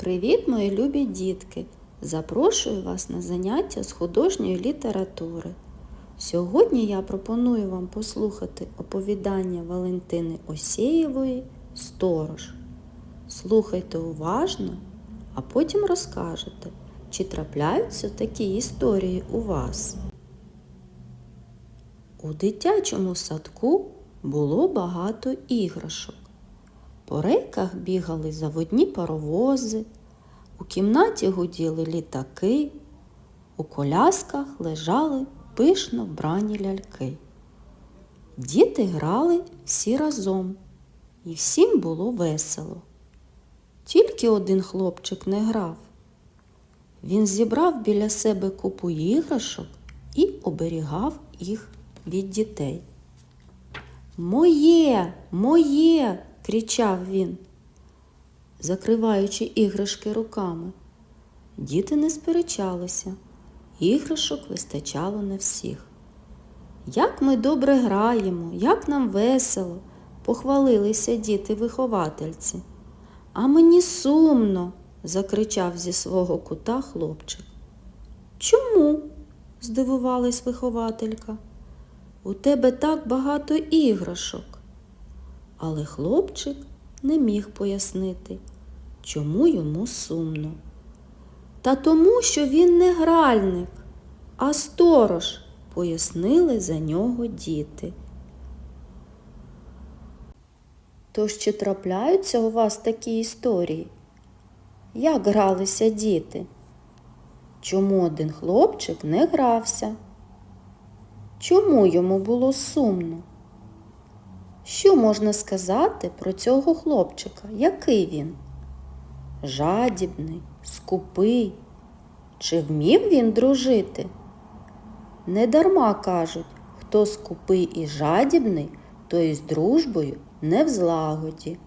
Привіт, мої любі дітки! Запрошую вас на заняття з художньої літератури. Сьогодні я пропоную вам послухати оповідання Валентини Осєєвої Сторож. Слухайте уважно, а потім розкажете, чи трапляються такі історії у вас. У дитячому садку було багато іграшок. По рейках бігали заводні паровози, у кімнаті гуділи літаки, у колясках лежали пишно вбрані ляльки. Діти грали всі разом, і всім було весело. Тільки один хлопчик не грав. Він зібрав біля себе купу іграшок і оберігав їх від дітей. Моє, моє, кричав він, закриваючи іграшки руками. Діти не сперечалися, іграшок вистачало на всіх. Як ми добре граємо, як нам весело, похвалилися діти-виховательці. А мені сумно, закричав зі свого кута хлопчик. Чому? здивувалась вихователька. У тебе так багато іграшок. Але хлопчик не міг пояснити, чому йому сумно. Та тому, що він не гральник, а сторож, пояснили за нього діти. Тож чи трапляються у вас такі історії? Як гралися діти? Чому один хлопчик не грався? Чому йому було сумно? Що можна сказати про цього хлопчика? Який він? Жадібний, скупий. Чи вмів він дружити? Недарма кажуть, хто скупий і жадібний, той з дружбою не в злагоді.